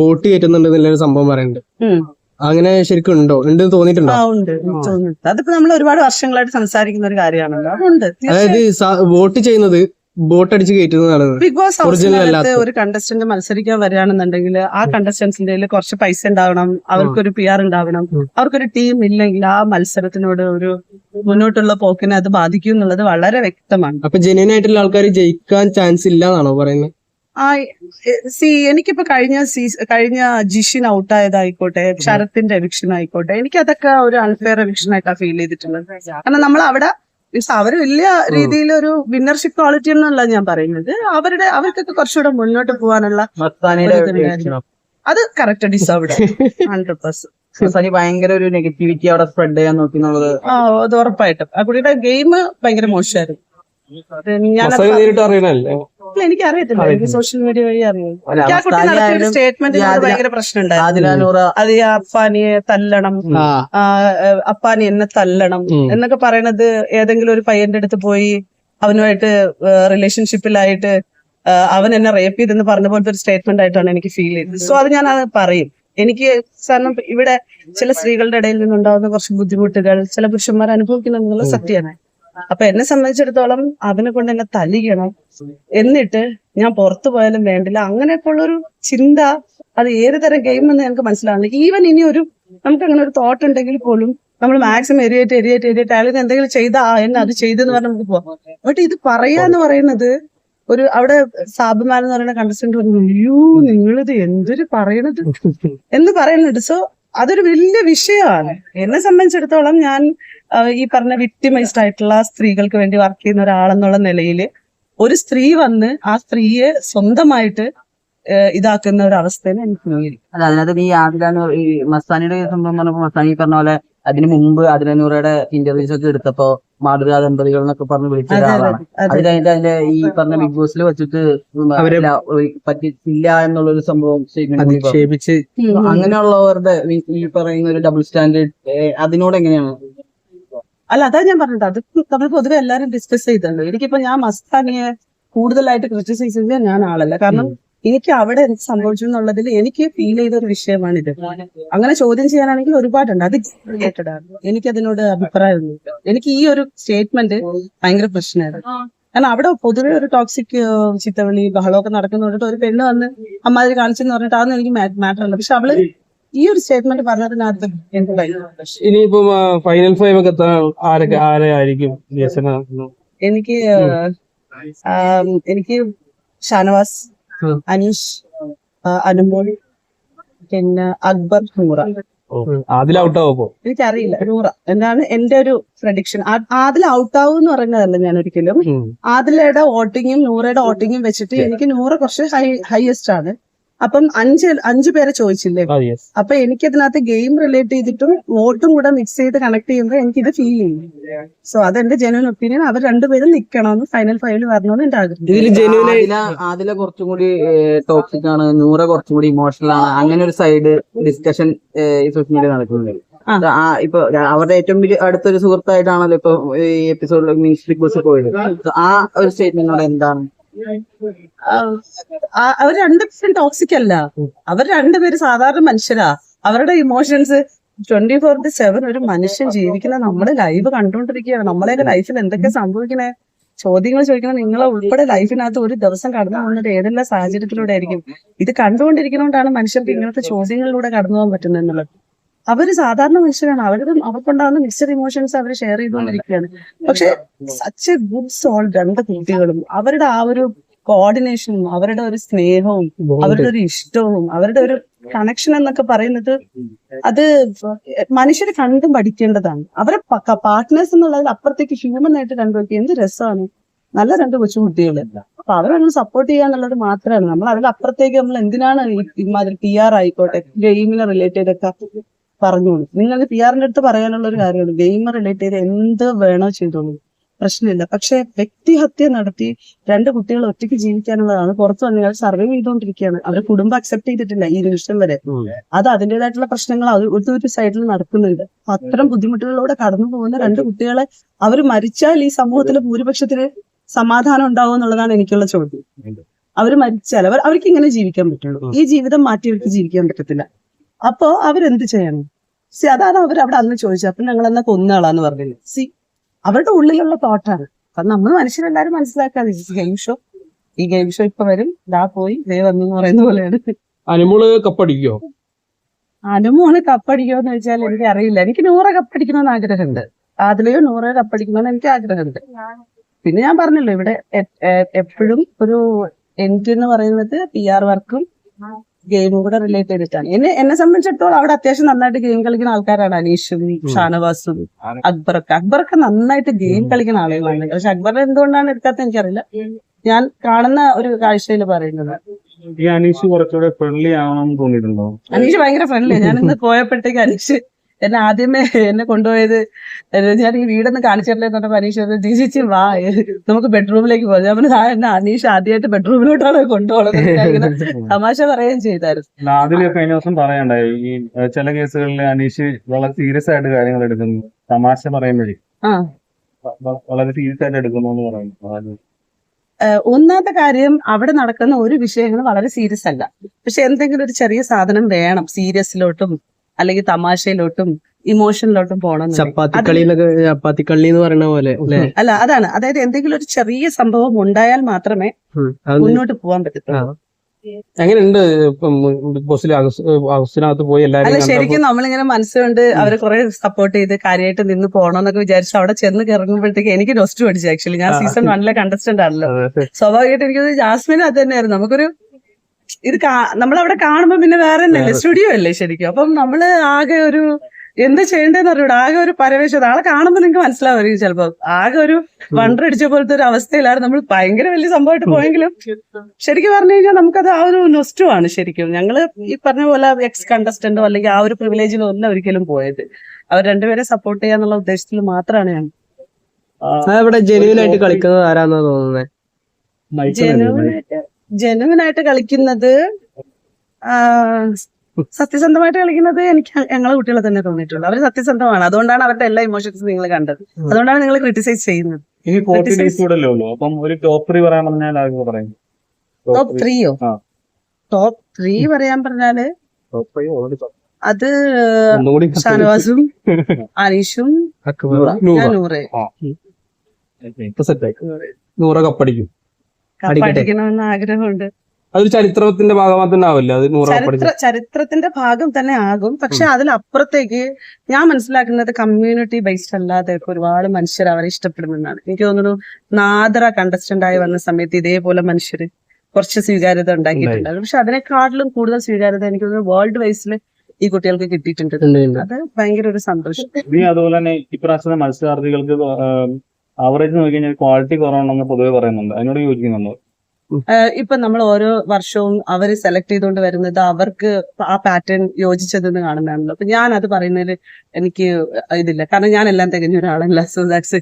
ബോട്ട് കയറ്റുന്നുണ്ട് എന്നുള്ളൊരു സംഭവം പറയുന്നുണ്ട്. അങ്ങനെ ശരിക്കും ഉണ്ടോ? ഉണ്ട്. തോന്നിയിട്ടുണ്ടോ അതിപ്പോ നമ്മൾ ഒരുപാട് വർഷങ്ങളായിട്ട് സംസാരിക്കുന്ന ഒരു കാര്യമാണല്ലോ. അതായത് വോട്ട് ചെയ്യുന്നത് ബോട്ട് അടിച്ച് കയറ്റുന്നതാണ് ബിഗ് ബോസ് ഹൗസിനകത്ത്. ഒരു കണ്ടസ്റ്റന്റ് മത്സരിക്കാൻ വരികയാണെന്നുണ്ടെങ്കിൽ ആ കണ്ടസ്റ്റന്റ്സിന്റെ കുറച്ച് പൈസ ഉണ്ടാവണം. അവർക്കൊരു പി ആർ ഉണ്ടാവണം. അവർക്കൊരു ടീം ഇല്ലെങ്കിൽ ആ മത്സരത്തിനോട് ഒരു മുന്നോട്ടുള്ള പോക്കിനെ അത് ബാധിക്കും എന്നുള്ളത് വളരെ വ്യക്തമാണ്. അപ്പൊ ജെന്യൻ ആയിട്ടുള്ള ആൾക്കാർ ജയിക്കാൻ ചാൻസ് ഇല്ല എന്നാണോ പറയുന്നത് ആ സി എനിക്കിപ്പോ കഴിഞ്ഞ സീസ കഴിഞ്ഞ ജിഷിൻ ഔട്ടായതായിക്കോട്ടെ ശരത്തിന്റെ എവിക്ഷൻ ആയിക്കോട്ടെ എനിക്ക് അതൊക്കെ ഒരു അൺഫെയർ എവിക്ഷൻ ആയിട്ടാണ് ഫീൽ ചെയ്തിട്ടുള്ളത്. കാരണം നമ്മൾ അവിടെ മീൻസ് അവർ വലിയ രീതിയിൽ ഒരു വിന്നർഷിപ്പ് ക്വാളിറ്റി എന്നല്ല ഞാൻ പറയുന്നത്. അവരുടെ അവർക്കൊക്കെ കുറച്ചുകൂടെ മുന്നോട്ട് പോകാനുള്ള. അത് correct deserved hundred percent Mastani ഭയങ്കര ഒരു നെഗറ്റിവിറ്റി അവിടെ സ്പ്രെഡ് ചെയ്യാൻ നോക്കി എന്നുള്ളത്. ആ അത് ഉറപ്പായിട്ടും. ആ കുട്ടിയുടെ ഗെയിം ഭയങ്കര മോശമായിരുന്നു. ഞാൻ നേരിട്ട് അറിയണല്ലേ? എനിക്ക് അറിയത്തില്ല. എനിക്ക് സോഷ്യൽ മീഡിയ വഴി അറിയാം സ്റ്റേറ്റ്മെന്റ് ആദില- ഭയങ്കര പ്രശ്നം ഉണ്ടായിരുന്നു ആദില നൂറ അത് ഈ അപ്പാനിയെ തല്ലണം അപ്പാനി എന്നെ തല്ലണം എന്നൊക്കെ പറയണത് ഏതെങ്കിലും ഒരു പയ്യന്റെ അടുത്ത് പോയി അവനുമായിട്ട് റിലേഷൻഷിപ്പിലായിട്ട് അവൻ എന്നെ റേപ്പ് ചെയ്തെന്ന് പറഞ്ഞ പോലത്തെ ഒരു സ്റ്റേറ്റ്മെന്റ് ആയിട്ടാണ് എനിക്ക് ഫീൽ ചെയ്തത്. സോ അത് ഞാൻ അത് പറയും. എനിക്ക് കാരണം ഇവിടെ ചില സ്ത്രീകളുടെ ഇടയിൽ നിന്നുണ്ടാകുന്ന കുറച്ച് ബുദ്ധിമുട്ടുകൾ ചില പുരുഷന്മാർ അനുഭവിക്കുന്ന സത്യമാണ്. അപ്പൊ എന്നെ സംബന്ധിച്ചിടത്തോളം അവനെ കൊണ്ട് എന്നെ തല്ലിക്കണം. എന്നിട്ട് ഞാൻ പുറത്തു പോയാലും വേണ്ടില്ല. അങ്ങനെയൊക്കെ ഉള്ളൊരു ചിന്ത അത് ഏത് തരം ഗെയിം എന്ന് ഞങ്ങൾക്ക് മനസ്സിലാവില്ല ഈവൻ ഇനി ഒരു നമുക്ക് അങ്ങനെ ഒരു തോട്ട് ഉണ്ടെങ്കിൽ പോലും നമ്മൾ മാക്സിമം എരിയേറ്റ് എരിയേറ്റ് എരിയേറ്റ് അയാൾ എന്തെങ്കിലും ചെയ്താ എന്നെ അത് ചെയ്തെന്ന് പറഞ്ഞാൽ നമുക്ക് പോവാം. ബട്ട് ഇത് പറയാന്ന് പറയുന്നത് ഒരു അവിടെ സാബുമാൻ എന്ന് പറയുന്ന കണ്ടസ്റ്റന്റ് പറഞ്ഞു അയ്യോ നിങ്ങളിത് എന്തൊരു പറയണത്? എന്ന് പറയുന്നുണ്ട്. സോ അതൊരു വലിയ വിഷയമാണ്. എന്നെ സംബന്ധിച്ചിടത്തോളം ഞാൻ ഈ പറഞ്ഞ വിക്ടിമൈസ്ഡ് ആയിട്ടുള്ള സ്ത്രീകൾക്ക് വേണ്ടി വർക്ക് ചെയ്യുന്ന ഒരാളെന്നുള്ള നിലയിൽ ഒരു സ്ത്രീ വന്ന് ആ സ്ത്രീയെ സ്വന്തമായിട്ട് ഇതാക്കുന്ന ഒരു അവസ്ഥയിൽ എനിക്ക് അതിനകത്ത് ഈ ആദിലാണ് ഈ മസ്താനിയുടെ സംഭവം പറഞ്ഞപ്പോ മസ്താനി പറഞ്ഞ പോലെ അതിന് മുമ്പ് അതിനൂറയുടെ ഇന്റർവ്യൂസ് ഒക്കെ എടുത്തപ്പോ മാതൃകാ ദമ്പതികൾ എന്നൊക്കെ പറഞ്ഞ് വിളിച്ച ഒരാളാണ്. അതെ. കഴിഞ്ഞിട്ട് അതിന്റെ ഈ പറഞ്ഞ ബിഗ് ബോസിൽ വെച്ചിട്ട് അവരെ- എന്നുള്ള ഒരു പറ്റില്ല എന്നുള്ളൊരു സംഭവം അങ്ങനെയുള്ളവരുടെ ഈ- ഈ പറയുന്ന ഒരു ഡബിൾ സ്റ്റാൻഡേർഡ് അതിനോട് എങ്ങനെയാണ്? അല്ല അതാ ഞാൻ പറഞ്ഞത്. അത് നമ്മൾ പൊതുവെ എല്ലാരും ഡിസ്കസ് ചെയ്തിട്ടുണ്ട്. എനിക്കിപ്പോ ഞാൻ മസ്താനിയെ കൂടുതലായിട്ട് ക്രിറ്റിസൈസ് ചെയ്യാൻ ഞാൻ ആളല്ല. കാരണം എനിക്ക് അവിടെ എന്ത് സംഭവിച്ചു എന്നുള്ളതിൽ എനിക്ക് ഫീൽ ചെയ്ത ഒരു വിഷയമാണിത്. അങ്ങനെ ചോദ്യം ചെയ്യാനാണെങ്കിൽ ഒരുപാടുണ്ട്. അത് റിലേറ്റഡ് ആണ്. എനിക്ക് അതിനോട് അഭിപ്രായമൊന്നുമില്ല എനിക്ക് ഈ ഒരു സ്റ്റേറ്റ്മെന്റ് ഭയങ്കര പ്രശ്നമായിരുന്നു കാരണം അവിടെ പൊതുവെ ഒരു ടോക്സിക് ചിത്തവിളി ബഹളമൊക്കെ നടക്കുന്നുണ്ട് ഒരു പെണ്ണ് വന്ന് അമ്മാതിരി കാണിച്ചെന്ന് പറഞ്ഞിട്ട് അതൊന്നും എനിക്ക് മാറ്റർ അല്ല. പക്ഷെ അവൾ ഈ ഒരു സ്റ്റേറ്റ്മെന്റ് പറഞ്ഞതിനകത്ത് ഇനിയിപ്പം ഫൈനൽ ഫൈവ് ഒക്കെ ആരൊക്കെ ആരായിരിക്കും? എനിക്ക് എനിക്ക് ഷാനവാസ്. അനീഷ് അനുമോൾ പിന്നെ അക്ബർ നൂറ. അതിൽ ഔട്ട് ആവുമ്പോ എനിക്കറിയില്ല. നൂറ. എന്താണ് എന്റെ ഒരു പ്രഡിക്ഷൻ ആദിൽ ഔട്ട് ആവും എന്ന് പറയുന്നതല്ല ഞാൻ ഒരിക്കലും. ആദിലയുടെ വോട്ടിങ്ങും നൂറയുടെ വോട്ടിങ്ങും വെച്ചിട്ട് എനിക്ക് നൂറ കുറച്ച് ഹൈ ഹയസ്റ്റ് ആണ്. അപ്പം അഞ്ച് അഞ്ചു പേരെ ചോദിച്ചില്ലേ? അപ്പൊ എനിക്ക് അതിനകത്ത് ഗെയിം റിലേറ്റ് ചെയ്തിട്ടും വോട്ടും കൂടെ മിക്സ് ചെയ്ത് കണക്ട് ചെയ്യുമ്പോൾ എനിക്ക് ഇത് ഫീൽ ചെയ്യും. സോ അതെന്റെ ജനുവൻ ഒപ്പീനിയൻ അവർ രണ്ടുപേരും നിക്കണമെന്ന് ഫൈനൽ ഫൈവിൽ വരണമെന്ന് എന്റെ ആഗ്രഹം. ആദില ആദില കുറച്ചും കൂടി ടോക്സിക് ആണ്. നൂറ കുറച്ചും കൂടി ഇമോഷണൽ ആണ്. അങ്ങനെ ഒരു സൈഡ് ഡിസ്കഷൻ സോഷ്യൽ മീഡിയ നടക്കുന്നുണ്ട്. ഇപ്പൊ അവരുടെ ഏറ്റവും വലിയ അടുത്തൊരു സുഹൃത്തായിട്ടാണല്ലോ ഇപ്പൊ ഈ എപ്പിസോഡിൽ മീൻസ് ബിഗ് ബോസ് പോയത്. ആ ഒരു സ്റ്റേറ്റ്മെന്റിനോട് എന്താണ്? ആ- രണ്ട് പേരും ടോക്സിക് അല്ല. അവർ രണ്ടുപേരും സാധാരണ മനുഷ്യരാ. അവരുടെ emotions twenty four into seven ഒരു മനുഷ്യൻ ജീവിക്കുന്ന നമ്മൾ ലൈവ് കണ്ടുകൊണ്ടിരിക്കുകയാണ്. നമ്മളെ ലൈഫിൽ എന്തൊക്കെ സംഭവിക്കണേ? ചോദ്യങ്ങൾ ചോദിക്കണം നിങ്ങളെ ഉൾപ്പെടെ ലൈഫിനകത്ത് ഒരു ദിവസം കടന്നു പോകുന്നത് ഏതെല്ലാം സാഹചര്യത്തിലൂടെ ആയിരിക്കും? ഇത് കണ്ടുകൊണ്ടിരിക്കുന്നതുകൊണ്ടാണ് മനുഷ്യർക്ക് ഇങ്ങനത്തെ ചോദ്യങ്ങളിലൂടെ കടന്നു പോകാൻ പറ്റുന്നത് എന്നുള്ളത്. അവർ സാധാരണ മനുഷ്യരാണ്. അവരുടെ അവർക്കുണ്ടാകുന്ന മിക്സഡ് ഇമോഷൻസ് അവർ ഷെയർ ചെയ്തുകൊണ്ടിരിക്കുകയാണ്. പക്ഷെ സച്ച് എ ഗുഡ് സോൾ രണ്ട് കുട്ടികളും അവരുടെ ആ ഒരു കോർഡിനേഷനും അവരുടെ ഒരു സ്നേഹവും അവരുടെ ഒരു ഇഷ്ടവും അവരുടെ ഒരു കണക്ഷൻ എന്നൊക്കെ പറയുന്നത് അത് മനുഷ്യരെ കണ്ടും പഠിക്കേണ്ടതാണ്. അവരെ പാർട്ട്നേഴ്സ് എന്നുള്ളതിൽ അപ്പുറത്തേക്ക് ഹ്യൂമൻ ആയിട്ട് കണ്ടുപോയി എന്ത് രസമാണ്. നല്ല രണ്ട് കൊച്ചുകുട്ടികൾ അപ്പൊ അവരൊന്ന് സപ്പോർട്ട് ചെയ്യാന്നുള്ളത് മാത്രമാണ്. നമ്മൾ അതിൽ അപ്പുറത്തേക്ക് നമ്മൾ എന്തിനാണ് ഇമാതിരി പി ആർ ആയിക്കോട്ടെ ഗെയിമിനെ റിലേറ്റഡ് ചെയ്തൊക്കെ പറഞ്ഞോളൂ. നിങ്ങൾ പി ആറിന്റെ അടുത്ത് പറയാനുള്ള ഒരു കാര്യമാണ്. ഗെയിമർ റിലേറ്റ് ചെയ്ത് എന്ത് വേണോ ചെയ്തോളൂ. പ്രശ്നമില്ല. പക്ഷെ വ്യക്തിഹത്യ നടത്തി രണ്ട് കുട്ടികൾ ഒറ്റയ്ക്ക് ജീവിക്കാനുള്ളതാണ് പുറത്തു വന്നു ഞങ്ങൾ സർവേ ചെയ്തുകൊണ്ടിരിക്കുകയാണ്. അവരുടെ കുടുംബം അക്സെപ്റ്റ് ചെയ്തിട്ടില്ല ഈ നിമിഷം വരെ. അത് അതിന്റെതായിട്ടുള്ള പ്രശ്നങ്ങൾ ഒരു ഒരു സൈഡിൽ നടക്കുന്നുണ്ട്. അത്തരം ബുദ്ധിമുട്ടുകളിലൂടെ കടന്നു പോകുന്ന രണ്ട് കുട്ടികളെ അവർ മരിച്ചാൽ ഈ സമൂഹത്തിലെ ഭൂരിപക്ഷത്തിന് സമാധാനം ഉണ്ടാവും എന്നുള്ളതാണ് എനിക്കുള്ള ചോദ്യം. അവർ മരിച്ചാൽ അവർ അവർക്ക് ഇങ്ങനെ ജീവിക്കാൻ പറ്റുള്ളൂ. ഈ ജീവിതം മാറ്റി അവർക്ക് ജീവിക്കാൻ പറ്റത്തില്ല. അപ്പോ അവരെന്ത് ചെയ്യണം? സി അതാണ് അവർ അവിടെ അന്ന് ചോദിച്ചത്. അപ്പൊ ഞങ്ങൾ എന്നാ കൊന്നാളാന്ന് പറഞ്ഞില്ല? സി അവരുടെ ഉള്ളിലുള്ള തോട്ടാണ് കാരണം നമ്മൾ മനുഷ്യരെല്ലാരും മനസ്സിലാക്കാതെ ഗെയിം ഷോ ഈ ഗെയിം ഷോ ഇപ്പൊ വരും. ദാ പോയി ദേ വന്നു എന്ന് പറയുന്ന പോലെയാണ്. അനുമോൾ കപ്പടിക്കോ? അനുമോൾ കപ്പടിക്കോന്ന് വെച്ചാൽ എനിക്ക് അറിയില്ല. എനിക്ക് നൂറ കപ്പടിക്കണമെന്ന് ആഗ്രഹമുണ്ട്. അതിലെയോ നൂറ് കപ്പടിക്കണമെന്ന് എനിക്ക് ആഗ്രഹമുണ്ട്. പിന്നെ ഞാൻ പറഞ്ഞല്ലോ ഇവിടെ എപ്പോഴും ഒരു എനിക്ക് എന്ന് പറയുന്നത് പി ആർ വർക്കും ഗെയിമും കൂടെ റിലേറ്റ് ചെയ്തിട്ടാണ് എന്നെ എന്നെ സംബന്ധിച്ചിടത്തോളം അവിടെ അത്യാവശ്യം നന്നായിട്ട് ഗെയിം കളിക്കുന്ന ആൾക്കാരാണ് അനീഷും ഷാനവാസും അക്ബറൊക്കെ. അക്ബറൊക്കെ നന്നായിട്ട് ഗെയിം കളിക്കുന്ന ആളുകളാണ്. പക്ഷെ അക്ബർ എന്തുകൊണ്ടാണ് എടുക്കാത്ത എനിക്കറിയില്ല. ഞാൻ കാണുന്ന ഒരു കാഴ്ചയിൽ പറയുന്നത്. ഈ അനീഷ് കുറച്ചുകൂടെ ഫ്രണ്ട്ലി തോന്നിയിട്ടുണ്ടോ? അനീഷ് ഭയങ്കര ഫ്രണ്ട്ലി ഞാൻ ഇന്ന് പോയപ്പോഴത്തേക്ക് അനീഷ് എന്നെ ആദ്യമേ എന്നെ കൊണ്ടുപോയത് ഞാൻ ഈ വീടൊന്ന് കാണിച്ചിട്ടില്ല എന്ന് പറഞ്ഞപ്പോ അനീഷ് പറഞ്ഞു, വാ നമുക്ക് ബെഡ്റൂമിലേക്ക് പോകാം. ഞാൻ പറഞ്ഞു, "ആ, എന്നെ അനീഷ് ആദ്യമായിട്ട് ബെഡ്റൂമിലോട്ടാണ് കൊണ്ടുപോകുന്നത് തമാശ പറയുകയും ചെയ്തായിരുന്നു. അതിൽ കഴിഞ്ഞ ദിവസം പറയണ്ടായി ഈ ചില കേസുകളിൽ അനീഷ് വളരെ സീരിയസ് ആയിട്ട് കാര്യങ്ങൾ എടുക്കുന്നു തമാശ പറയുമ്പോഴേ. വളരെ സീരിയസ് ആയിട്ട് എടുക്കുന്നു എന്ന് പറയുന്നു. ഒന്നാമത്തെ കാര്യം അവിടെ നടക്കുന്ന ഒരു വിഷയങ്ങൾ വളരെ സീരിയസ് അല്ല. പക്ഷെ എന്തെങ്കിലും ഒരു ചെറിയ സാധനം വേണം സീരിയസിലോട്ടും അല്ലെങ്കിൽ തമാശയിലോട്ടും ഇമോഷനിലോട്ടും പോകണം ചപ്പാത്തിക്കള്ളി എന്ന് പറയുന്ന പോലെ അല്ല? അതാണ്. അതായത് എന്തെങ്കിലും ഒരു ചെറിയ സംഭവം ഉണ്ടായാൽ മാത്രമേ മുന്നോട്ട് പോകാൻ പറ്റത്തുള്ളൂ. എങ്ങനെയുണ്ട് ബിഗ് ബോസിൽ ഹൗസിനകത്ത് പോയി അല്ല ശരിക്കും നമ്മളിങ്ങനെ മനസ്സുകൊണ്ട് അവരെ കുറെ സപ്പോർട്ട് ചെയ്ത് കാര്യമായിട്ട് നിന്ന് പോകണമെന്നൊക്കെ വിചാരിച്ചു അവിടെ ചെന്ന് കിറങ്ങുമ്പോഴത്തേക്ക് എനിക്ക് ഡോസ്റ്റ് പഠിച്ചു ആക്ച്വലി ഞാൻ സീസൺ വണ്ണിലെ കണ്ടസ്റ്റന്റ് ആണല്ലോ. സ്വാഭാവികമായിട്ട് എനിക്കത് ജാസ്മിൻ അത് തന്നെയായിരുന്നു. നമുക്കൊരു ഇത് നമ്മളവിടെ കാണുമ്പോ പിന്നെ വേറെ തന്നെയല്ലേ സ്റ്റുഡിയോ അല്ലേ ശരിക്കും? അപ്പം നമ്മൾ ആകെ ഒരു എന്ത് ചെയ്യേണ്ടതെന്ന് അറിയൂടാ ആകെ ഒരു പരവേശം ആളെ കാണുമ്പോൾ നിങ്ങൾക്ക് മനസ്സിലാവും ചിലപ്പോ. ആകെ ഒരു വണ്ടർ അടിച്ച പോലത്തെ ഒരു അവസ്ഥയിലാണ് നമ്മൾ ഭയങ്കര വലിയ സംഭവമായിട്ട് പോയെങ്കിലും ശരിക്കും പറഞ്ഞു കഴിഞ്ഞാൽ നമുക്കത് ആ ഒരു നൊസ്റ്റുമാണ് ശരിക്കും. ഞങ്ങൾ ഈ പറഞ്ഞ പോലെ എക്സ് കണ്ടസ്റ്റന്റോ അല്ലെങ്കിൽ ആ ഒരു പ്രിവിലേജിലോ ഒന്നും ഒരിക്കലും പോയത്. അവർ രണ്ടുപേരെ സപ്പോർട്ട് ചെയ്യാന്നുള്ള ഉദ്ദേശത്തിൽ മാത്രമാണ് ഞാൻ. അവിടെ ജെന്യൂൻ കളിക്കുന്നത് ആരാന്നാ തോന്നുന്നത് ജനുവിനായിട്ട് ജനുവിനായിട്ട് കളിക്കുന്നത് സത്യസന്ധമായിട്ട് കളിക്കുന്നത് എനിക്ക് ഞങ്ങളെ കുട്ടികളെ തന്നെ തോന്നിയിട്ടുള്ളൂ. അവർ സത്യസന്ധമാണ്. അതുകൊണ്ടാണ് അവരുടെ എല്ലാ ഇമോഷൻസും നിങ്ങൾ കണ്ടത്. അതുകൊണ്ടാണ് നിങ്ങൾ ക്രിട്ടിസൈസ് ചെയ്യുന്നത്. ഇനി ഫോർട്ടി ഡേയ്സ് കൂടെ ഉള്ളൂ? അപ്പം ഒരു ടോപ്പ് ത്രീ പറയാൻ പറഞ്ഞാൽ ആർക്ക് പറയും? ടോപ്പ് ത്രീയോ. ടോപ്പ് ത്രീ പറയാൻ പറഞ്ഞാൽ അത് ഷാനവാസും അനീഷും നൂറ് കപ്പടിക്കും. പഠിക്കണമെന്ന് ആഗ്രഹമുണ്ട്. അതൊരു ചരിത്രത്തിന്റെ ഭാഗമായി തന്നെ ആവില്ല? അത് ചരിത്ര ചരിത്രത്തിന്റെ ഭാഗം തന്നെ ആകും. പക്ഷെ അതിലപ്പുറത്തേക്ക് ഞാൻ മനസ്സിലാക്കുന്നത് കമ്മ്യൂണിറ്റി ബേസ്ഡ് അല്ലാതെ ഒരുപാട് മനുഷ്യർ അവരെ ഇഷ്ടപ്പെടുമെന്നാണ്. എനിക്ക് തോന്നുന്നു നാദറ കണ്ടസ്റ്റന്റ് ആയി വന്ന സമയത്ത് ഇതേപോലെ മനുഷ്യർ കുറച്ച് സ്വീകാര്യത ഉണ്ടാക്കിയിട്ടുണ്ട് പക്ഷെ അതിനെക്കാട്ടിലും കൂടുതൽ സ്വീകാര്യത എനിക്ക് തോന്നുന്നു വേൾഡ് വൈസിൽ ഈ കുട്ടികൾക്ക് കിട്ടിയിട്ടുണ്ട്. അത് ഭയങ്കര ഒരു സന്തോഷം. നീ അതുപോലെ തന്നെ ഇപ്രാവശ്യത്തെ മത്സരാർത്ഥികൾക്ക് ആവറേജ് നോക്കി കഴിഞ്ഞാൽ ക്വാളിറ്റി കുറവാണെന്ന് പൊതുവെ പറയുന്നുണ്ട്. അതിനോട് യോജിക്കുന്നുണ്ടോ? ഇപ്പൊ നമ്മൾ ഓരോ വർഷവും അവർ സെലക്ട് ചെയ്തുകൊണ്ട് വരുന്നത് അവർക്ക് ആ പാറ്റേൺ യോജിച്ചതെന്ന് കാണുന്നതാണല്ലോ. അപ്പൊ ഞാൻ അത് പറയുന്നതിൽ എനിക്ക് ഇതില്ല. കാരണം ഞാൻ എല്ലാം തികഞ്ഞ ഒരാളല്ല സോ ദാറ്റ്സ്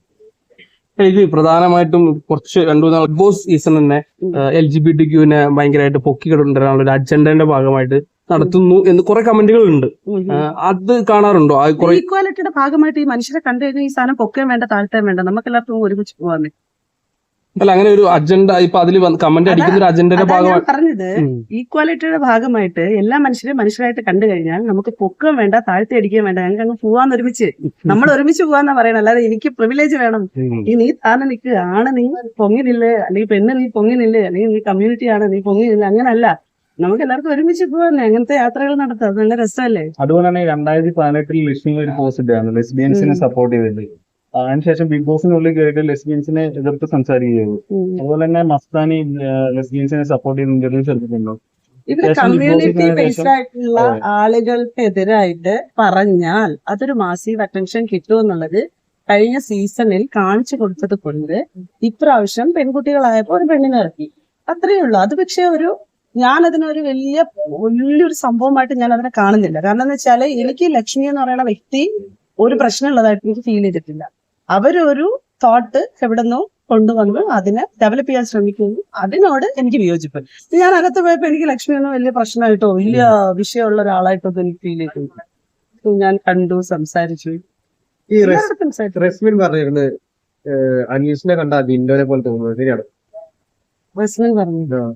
എനിക്ക് പ്രധാനമായിട്ടും കുറച്ച് രണ്ടു മൂന്ന് ബിഗ് ബോസ് സീസൺ തന്നെ എൽ ജി ബി ടി ക്യൂവിനെ ഭയങ്കരമായിട്ട് പൊക്കി കിടന്നിട്ടുള്ള ഒരു അജണ്ടന്റെ ഭാഗമായിട്ട് നടത്തുന്നു എന്ന് കുറെ കമന്റുകൾ ഉണ്ട്. അത് കാണാറുണ്ടോ? ഈക്വാലിറ്റിയുടെ ഭാഗമായിട്ട് ഈ മനുഷ്യരെ കണ്ടു കഴിഞ്ഞാൽ ഈ സാധനം പൊക്കുകയും വേണ്ട താഴ്ത്താൻ വേണ്ട നമുക്ക് എല്ലാവർക്കും ഒരുമിച്ച് പോകാൻ അല്ല അങ്ങനെ ഒരു അജണ്ട ഇപ്പൊ അതിൽ കമന്റ് അടിക്കുന്ന ഒരു അജണ്ടന്റെ അതാ ഭാഗമായിട്ട് പറഞ്ഞത്. ഈക്വാലിറ്റിയുടെ ഭാഗമായിട്ട് എല്ലാ മനുഷ്യരും മനുഷ്യരായിട്ട് കണ്ടു കഴിഞ്ഞാൽ നമുക്ക് പൊക്കം വേണ്ട താഴ്ത്തി അടിക്കാൻ വേണ്ട ഞങ്ങൾക്ക് അങ്ങ് പോവാന്ന് ഒരുമിച്ച്. നമ്മൾ ഒരുമിച്ച് പോവാന്നാ പറയണം അല്ലാതെ എനിക്ക് പ്രിവിലേജ് വേണം. ഈ നീ താന്ന് നിൽക്കുക ആണ് നീ പൊങ്ങിനില്ലേ അല്ലെങ്കിൽ പെണ്ണ് നീ പൊങ്ങിനില്ലേ അല്ലെങ്കിൽ നീ കമ്മ്യൂണിറ്റി ആണ് നീ പൊങ്ങിനില്ല അങ്ങനല്ല. നമുക്ക് എല്ലാവർക്കും ഒരുമിച്ച് പോവാല്ലേ? അങ്ങനത്തെ യാത്രകൾ നടത്താം. നല്ല രസമല്ലേ? അതുകൊണ്ടാണ് രണ്ടായിരത്തി പതിനെട്ടിൽ ലക്ഷ്മി ഒരു പോസ്റ്റ് ഇട്ടായിരുന്നു ലെസ്ബിയൻസിനെ സപ്പോർട്ട് ചെയ്തിട്ട്. അതിനുശേഷം ബിഗ് ബോസിനുള്ളിൽ കയറിയിട്ട് ലെസ്ബിയൻസിനെ എതിർത്ത് സംസാരിക്കുകയായിരുന്നു. അതുപോലെ തന്നെ മസ്താനി ലെസ്ബിയൻസിനെ സപ്പോർട്ട് ചെയ്ത് ഇന്റർവ്യൂസ് എടുത്തിട്ടുണ്ടോ. കമ്മ്യൂണിറ്റി ബേസ്ഡ് ആയിട്ടുള്ള. ആളുകൾക്കെതിരായിട്ട് പറഞ്ഞാൽ അതൊരു മാസീവ് അറ്റൻഷൻ കിട്ടുമെന്നുള്ളത് കഴിഞ്ഞ സീസണിൽ കാണിച്ചു കൊടുത്തത് കൊണ്ട് ഇപ്രാവശ്യം പെൺകുട്ടികളായപ്പോൾ ഒരു പെണ്ണിനെ ഇറക്കി. അത്രയേ ഉള്ളൂ. അത് പക്ഷേ ഒരു ഞാൻ അതിനൊരു വലിയ വലിയൊരു സംഭവമായിട്ട് ഞാൻ അതിനെ കാണുന്നില്ല. കാരണം എന്ന് വെച്ചാൽ എനിക്ക് ലക്ഷ്മി എന്ന് പറയുന്ന വ്യക്തി ഒരു പ്രശ്നമുള്ളതായിട്ട് എനിക്ക് ഫീൽ ചെയ്തിട്ടില്ല. അവരൊരു തോട്ട് എവിടെന്നോ കൊണ്ടുവന്ന് അതിനെ ഡെവലപ്പ് ചെയ്യാൻ ശ്രമിക്കുന്നു. അതിനോട് എനിക്ക് വിയോജിപ്പ്. ഞാൻ അകത്ത് പോയപ്പോ എനിക്ക് ലക്ഷ്മി ഒന്നും വലിയ പ്രശ്നമായിട്ടോ വലിയ വിഷയമുള്ള ഒരാളായിട്ടോ ഒന്നും എനിക്ക് ഫീൽ ചെയ്തില്ല ഞാൻ കണ്ടു സംസാരിച്ചു. ഈ റെസ്- റെസ്മിൻ പറഞ്ഞിരുന്നു അനീഷിനെ കണ്ട ജിൻഡോനെ പോലെ തോന്നുന്നു ശരിയാണ്? റസ്മിൻ പറഞ്ഞു.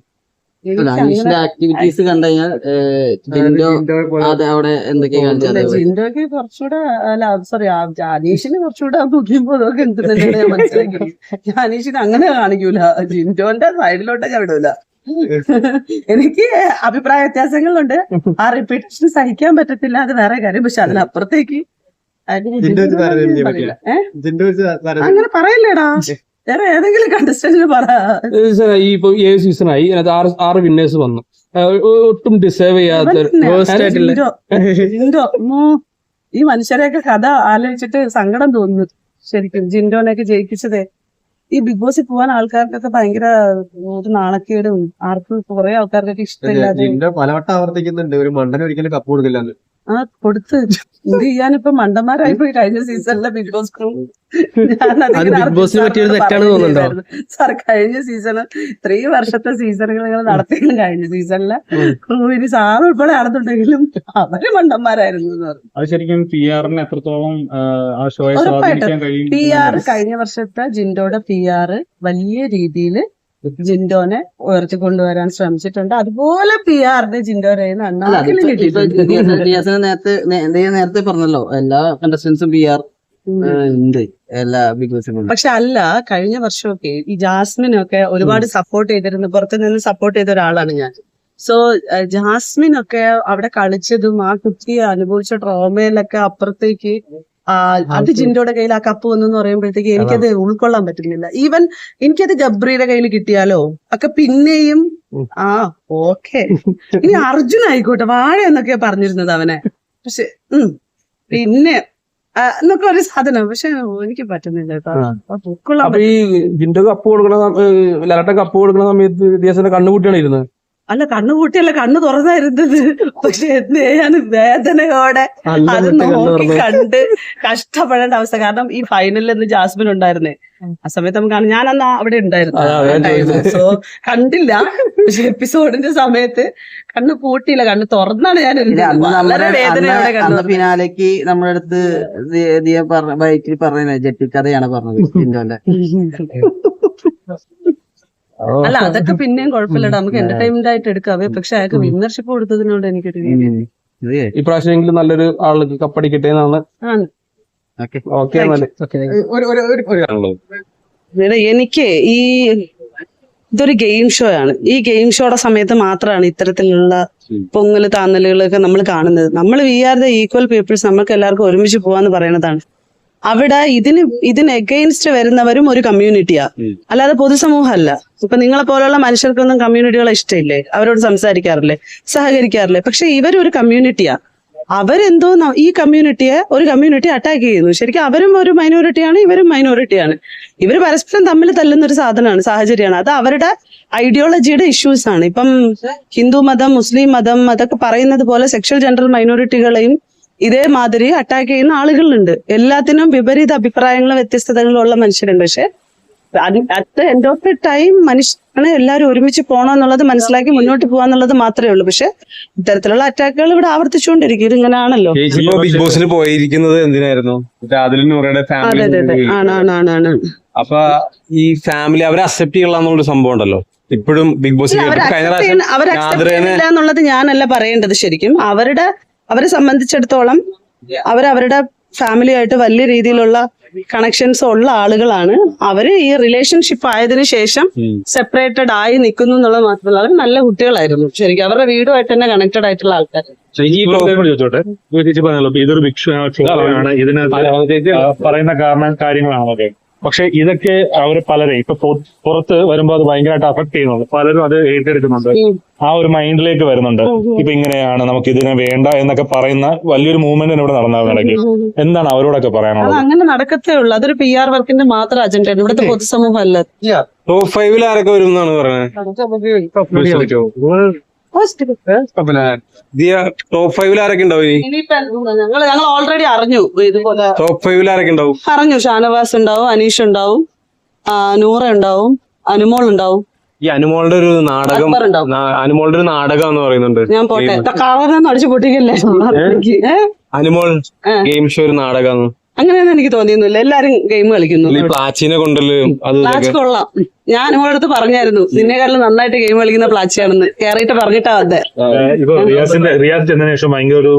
അനീഷിന്റെ ആക്ടിവിറ്റീസ് കണ്ടു കഴിഞ്ഞാൽ ജിൻഡോ അതെ അവിടെ എന്തൊക്കെ കാണിച്ചത് ജിൻഡോക്ക് കുറച്ചുകൂടെ അല്ല സോറി അനീഷിന് കുറച്ചുകൂടെ നോക്കിയപ്പോ അതൊക്കെ എന്തുണ്ടെന്ന് ഞാൻ മനസ്സിലാക്കി. അനീഷിനെ അങ്ങനെ കാണിക്കൂല. ജിൻഡോന്റെ സൈഡിലോട്ട് ഞാൻ വിടൂല. എനിക്ക് അഭിപ്രായ വ്യത്യാസങ്ങളുണ്ട്. ആ റിപ്പീറ്റേഷൻ സഹിക്കാൻ പറ്റത്തില്ല അത് വേറെ കാര്യം. പക്ഷെ അതിനപ്പുറത്തേക്ക് അങ്ങനെ പറയല്ലേടാ? വേറെ ഏതെങ്കിലും കണ്ടസ്റ്റന്റിന് പറ. ഈ ഇപ്പൊ ഏഴ് സീസണായി അതിനകത്ത് ആറ് ആറ് വിന്നേഴ്സ് വന്നു. ഒട്ടും ഡിസേർവ് ചെയ്യാത്ത. ഈ മനുഷ്യരെയൊക്കെ കഥ ആലോചിച്ചിട്ട് സങ്കടം തോന്നുന്നു ശരിക്കും. ജിൻഡോനെയൊക്കെ ജയിപ്പിച്ചതേ. ഈ ബിഗ് ബോസിൽ പോകാൻ ആൾക്കാർക്കൊക്കെ ഭയങ്കര ഒരു നാണക്കേടും. ആർക്കും കുറെ ആൾക്കാർക്കൊക്കെ ഇഷ്ടമില്ല ജിൻഡോ പലവട്ടം ആവർത്തിക്കുന്നുണ്ട്. ഒരു മണ്ടൻ ഒരിക്കലും കപ്പ് കൊടുക്കില്ല ആ കൊടുത്ത്. എന്ത് ചെയ്യാനിപ്പോ മണ്ടന്മാരായി പോയി കഴിഞ്ഞ സീസണിലെ ബിഗ് ബോസ് ക്രൂ അത് ബിഗ് ബോസിന് പറ്റിയൊരു തെറ്റാണ് തോന്നുന്നുണ്ടോ? സാർ കഴിഞ്ഞ സീസണ് ഇത്രയും വർഷത്തെ സീസണുകൾ നിങ്ങൾ നടത്തിയും കഴിഞ്ഞ സീസണിലെ ക്രൂവിന് സാർ ഉൾപ്പെടെ നടന്നുണ്ടെങ്കിലും അവർ മണ്ടന്മാരായിരുന്നു ശരിക്കും പി ആറിന് എത്രത്തോളം പി ആർ കഴിഞ്ഞ വർഷത്തെ ജിൻഡോയുടെ പി ആർ വലിയ രീതിയിൽ ജിൻഡോനെ ഉയർത്തി കൊണ്ടുവരാൻ ശ്രമിച്ചിട്ടുണ്ട്. അതുപോലെ പി ആറിന്റെ ജിൻഡോരെ നേരത്തെ നേരത്തെ പറഞ്ഞല്ലോ എല്ലാ കണ്ടസ്റ്റൻസും പി ആർ ഉണ്ട്. എല്ലാ ബിഗ് പക്ഷെ അല്ല കഴിഞ്ഞ വർഷമൊക്കെ ഈ ജാസ്മിനൊക്കെ ഒരുപാട് സപ്പോർട്ട് ചെയ്തിരുന്നു. പുറത്തു നിന്ന് സപ്പോർട്ട് ചെയ്ത ഒരാളാണ് ഞാൻ. സോ ജാസ്മിൻ ഒക്കെ അവിടെ കളിച്ചതും ആ കുട്ടി അനുഭവിച്ച ട്രോമയിലൊക്കെ അപ്പുറത്തേക്ക് അത് ജിൻഡോയുടെ കയ്യിൽ ആ കപ്പ് വന്നു എന്ന് പറയുമ്പോഴത്തേക്ക് എനിക്കത് ഉൾക്കൊള്ളാൻ പറ്റുന്നില്ല. ഈവൻ എനിക്കത് ഗബ്രിയുടെ കയ്യിൽ കിട്ടിയാലോ? ഒക്കെ പിന്നെയും ആ ഓക്കെ. ഇനി അർജുൻ ആയിക്കോട്ടെ വാഴ എന്നൊക്കെ പറഞ്ഞിരുന്നത് അവനെ. പക്ഷെ ഉം പിന്നെ എന്നൊക്കെ ഒരു സാധനം. പക്ഷെ എനിക്ക് പറ്റുന്നില്ല കേട്ടോ. ഈ ജിൻഡോ കപ്പ് കൊടുക്കണ ലലട്ട കപ്പ് കൊടുക്കണ സമയത്ത് ദിവസം കണ്ണുകൂട്ടിയാണ് ഇരുന്നത്. അല്ല കണ്ണു കൂട്ടിയല്ല കണ്ണു തുറന്നായിരുന്നത്. പക്ഷെ ഞാൻ വേദനയോടെ അത് നോക്കി. കണ്ട് കഷ്ടപ്പെടേണ്ട അവസ്ഥ. കാരണം ഈ ഫൈനലിൽ ഇന്ന് ജാസ്മിൻ ഉണ്ടായിരുന്നേ. ആ സമയത്ത് നമുക്ക് ഞാൻ അന്ന് അവിടെ ഉണ്ടായിരുന്നു. സോ കണ്ടില്ല. പക്ഷെ എപ്പിസോഡിന്റെ സമയത്ത് കണ്ണ് പൂട്ടിയില്ല. കണ്ണ് തുറന്നാണ് ഞാൻ വളരെ വേദനയോടെ കണ്ടത് കണ്ടു അന്ന് ഫിനാലേക്ക് നമ്മുടെ അടുത്ത് പറഞ്ഞ ബൈക്കിൽ പറഞ്ഞ ജെട്ടിക്കഥയാണ് പറഞ്ഞത് ജിൻഡോന്റെ അല്ല അതൊക്കെ പിന്നെയും കുഴപ്പമില്ലടാ. നമുക്ക് എന്റർടൈൻമെന്റ് ആയിട്ട് എടുക്കാവേ. പക്ഷെ അയാൾക്ക് വിന്നർഷിപ്പ് കൊടുത്തതിനോട് എനിക്കൊരു ഇപ്രാവശ്യമെങ്കിലും നല്ലൊരു ആളുകൾക്ക് കപ്പടിക്കട്ടെ എന്നാണ് എനിക്ക് ഈ ഇതൊരു ഗെയിം ഷോ ആണ്. ഈ ഗെയിം ഷോയുടെ സമയത്ത് മാത്രമാണ് ഇത്തരത്തിലുള്ള പൊങ്ങൽ താന്നലുകളൊക്കെ നമ്മൾ കാണുന്നത്. നമ്മൾ we are the equal peoples നമ്മൾക്ക് എല്ലാവർക്കും ഒരുമിച്ച് പോവാന്ന് പറയുന്നതാണ്. അവിടെ ഇതിന് ഇതിന് എഗെയിൻസ്റ്റ് വരുന്നവരും ഒരു കമ്മ്യൂണിറ്റിയാ അല്ലാതെ പൊതുസമൂഹമല്ല. ഇപ്പൊ നിങ്ങളെ പോലുള്ള മനുഷ്യർക്കൊന്നും കമ്മ്യൂണിറ്റികളെ ഇഷ്ടമില്ലേ? അവരോട് സംസാരിക്കാറില്ലേ? സഹകരിക്കാറില്ലേ? പക്ഷെ ഇവരൊരു കമ്മ്യൂണിറ്റിയാ അവരെന്തോ ഈ കമ്മ്യൂണിറ്റിയെ ഒരു കമ്മ്യൂണിറ്റി അറ്റാക്ക് ചെയ്യുന്നു. ശരിക്കും അവരും ഒരു മൈനോറിറ്റിയാണ് ഇവരും മൈനോറിറ്റിയാണ് ഇവർ പരസ്പരം തമ്മിൽ തല്ലുന്ന ഒരു സാധനമാണ് സാഹചര്യമാണ്. അത് അവരുടെ ഐഡിയോളജിയുടെ ഇഷ്യൂസ് ആണ്. ഇപ്പം ഹിന്ദു മതം മുസ്ലിം മതം അതൊക്കെ പറയുന്നത് പോലെ സെക്ഷൽ ജെൻഡർ മൈനോറിറ്റികളെയും ഇതേമാതിരി അറ്റാക്ക് ചെയ്യുന്ന ആളുകളുണ്ട്. എല്ലാത്തിനും വിപരീത അഭിപ്രായങ്ങളും വ്യത്യസ്തതകളും ഉള്ള മനുഷ്യരുണ്ട്. പക്ഷെ at end of the time മനുഷ്യനെ എല്ലാവരും ഒരുമിച്ച് പോകണം എന്നുള്ളത് മനസ്സിലാക്കി മുന്നോട്ട് പോകാന്നുള്ളത് മാത്രമേ ഉള്ളൂ. പക്ഷെ ഇത്തരത്തിലുള്ള അറ്റാക്കുകൾ ഇവിടെ ആവർത്തിച്ചുകൊണ്ടിരിക്കും. ഇതിങ്ങനെയാണല്ലോ ആണല്ലോ ബിഗ് ബോസിന് പോയിരിക്കുന്നത് എന്തിനായിരുന്നു? അതെ അതെ അതെ. അപ്പൊ ഈ ഫാമിലി അവരെ അക്സെപ്റ്റ് ചെയ്യണം എന്നുള്ള സംഭവം ഉണ്ടല്ലോ. ഇപ്പോഴും ബിഗ് ബോസ് അവർ കഴിഞ്ഞ ചെയ്യുന്നില്ല പ്രാവശ്യം എന്നുള്ളത് ഞാനല്ല പറയേണ്ടത് ശരിക്കും. അവരുടെ അവരെ സംബന്ധിച്ചിടത്തോളം അവർ അവരുടെ ഫാമിലി ആയിട്ട് വലിയ രീതിയിലുള്ള കണക്ഷൻസ് ഉള്ള ആളുകളാണ്. അവർ ഈ റിലേഷൻഷിപ്പ് ആയതിനു ശേഷം സെപ്പറേറ്റഡ് ആയി നിൽക്കുന്നു എന്നുള്ളത് മാത്രമല്ല അവർ നല്ല കുട്ടികളായിരുന്നു. ശരിക്കും അവരുടെ വീടുമായിട്ട് തന്നെ കണക്റ്റഡ് ആയിട്ടുള്ള ആൾക്കാർ ഈ ചോദിച്ചോട്ടെ? ഇതൊരു ഭിക്ഷു ആണ് ഇതിനകത്ത് പറയുന്ന കാരണം കാര്യങ്ങളാണൊക്കെ പക്ഷെ ഇതൊക്കെ അവർ പലരെ ഇപ്പൊ പുറത്ത് വരുമ്പോൾ അത് ഭയങ്കരമായിട്ട് അഫക്ട് ചെയ്യുന്നുണ്ട്. പലരും അത് ഏറ്റെടുക്കുന്നുണ്ട്. ആ ഒരു മൈൻഡിലേക്ക് വരുന്നുണ്ട്. ഇപ്പൊ ഇങ്ങനെയാണ് നമുക്ക് ഇതിനെ വേണ്ട എന്നൊക്കെ പറയുന്ന വലിയൊരു മൂവ്മെന്റ് ഇവിടെ നടന്നായിരുന്നു എന്താണ് അവരോടൊക്കെ അത് പറയാനുള്ളത് അങ്ങനെ നടക്കത്തേ ഉള്ളൂ. അതൊരു പി ആർ വർക്കിന്റെ മാത്രം അജണ്ട ഇവിടുത്തെ പൊതുസമൂഹം അല്ല. ടോപ്പ് ഫൈവിൽ ആരൊക്കെ വരും എന്നാണ് പറയുന്നത്? ടോപ്പ് ഫൈവിൽ ആരൊക്കെ ഉണ്ടാവും ഇനി? ഇനിയിപ്പോ ഞങ്ങൾ ഞങ്ങൾ ഓൾറെഡി അറിഞ്ഞു ഇതുപോലെ ടോപ്പ് ഫൈവിൽ ആരൊക്കെ ഉണ്ടാവും? അറിഞ്ഞു. ഷാനവാസ് ഉണ്ടാവും അനീഷ് ഉണ്ടാവും നൂറ ഉണ്ടാവും അനുമോൾ ഉണ്ടാവും. ഈ അനുമോളുടെ ഒരു നാടകം അനുമോളുടെ ഒരു നാടകം എന്ന് പറയുന്നുണ്ട്. ഞാൻ പോട്ടെ. അടിച്ചു പൊട്ടിക്കല്ലേ? അനുമോൾ ഗെയിം ഷോ ഒരു നാടകമാണ് അങ്ങനെയൊന്നും എനിക്ക് തോന്നിയൊന്നുമില്ല. എല്ലാരും ഗെയിം കളിക്കുന്നു. ഈ പ്ലാച്ചിനെ കൊണ്ടൽ അത് പ്ലാച്ച് കൊള്ളാം. ഞാൻ അടുത്ത് പറഞ്ഞായിരുന്നു നിന്നെക്കാളും നന്നായിട്ട് ഗെയിം കളിക്കുന്ന പ്ലാച്ചിയാണെന്ന്. കേറിയിട്ട് പറഞ്ഞിട്ടാ വന്നേ. ഇപ്പൊ റിയാസിന്റെ റിയാസ് ചെന്നതിന് ശേഷം ഭയങ്കര ഒരു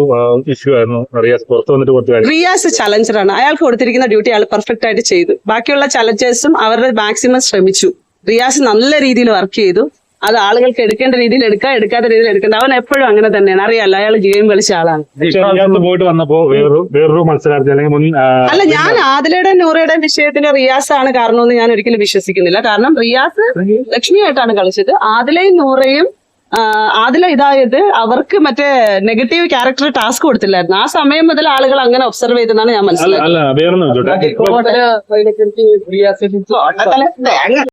ഇഷ്യൂ ആയിരുന്നു. റിയാസ് പുറത്ത് വന്നിട്ട് കുറച്ച് റിയാസ് ചലഞ്ചറാണ് അയാൾക്ക് കൊടുത്തിരിക്കുന്ന ഡ്യൂട്ടി അയാൾ പെർഫെക്റ്റ് ആയിട്ട് ചെയ്തു. ബാക്കിയുള്ള ചലഞ്ചേഴ്സും അവരുടെ മാക്സിമം ശ്രമിച്ചു. റിയാസ് നല്ല രീതിയിൽ വർക്ക് ചെയ്തു. അത് ആളുകൾക്ക് എടുക്കേണ്ട രീതിയിൽ എടുക്കുക എടുക്കാത്ത രീതിയിൽ എടുക്കേണ്ട അവൻ എപ്പോഴും അങ്ങനെ തന്നെയാണ് അറിയാലോ അയാൾ ഗെയിം കളിച്ച ആളാണ് പോയിട്ട് വന്നപ്പോ വേറൊരു വേറൊരു മത്സരാർത്ഥി അല്ലെങ്കിൽ അല്ല ഞാൻ ആദിലയുടെയും നൂറയുടെയും വിഷയത്തിന് റിയാസ് ആണ് കാരണമെന്ന് ഞാൻ ഒരിക്കലും വിശ്വസിക്കുന്നില്ല കാരണം റിയാസ് ലക്ഷ്മിയായിട്ടാണ് കളിച്ചത് ആദിലയും നൂറയും ആ, ആദില ഇതായത് അവർക്ക് മറ്റേ നെഗറ്റീവ് ക്യാരക്ടർ ടാസ്ക് കൊടുത്തില്ലായിരുന്നു ആ സമയം മുതൽ ആളുകൾ അങ്ങനെ ഒബ്സർവ് ചെയ്തെന്നാണ് ഞാൻ അല്ല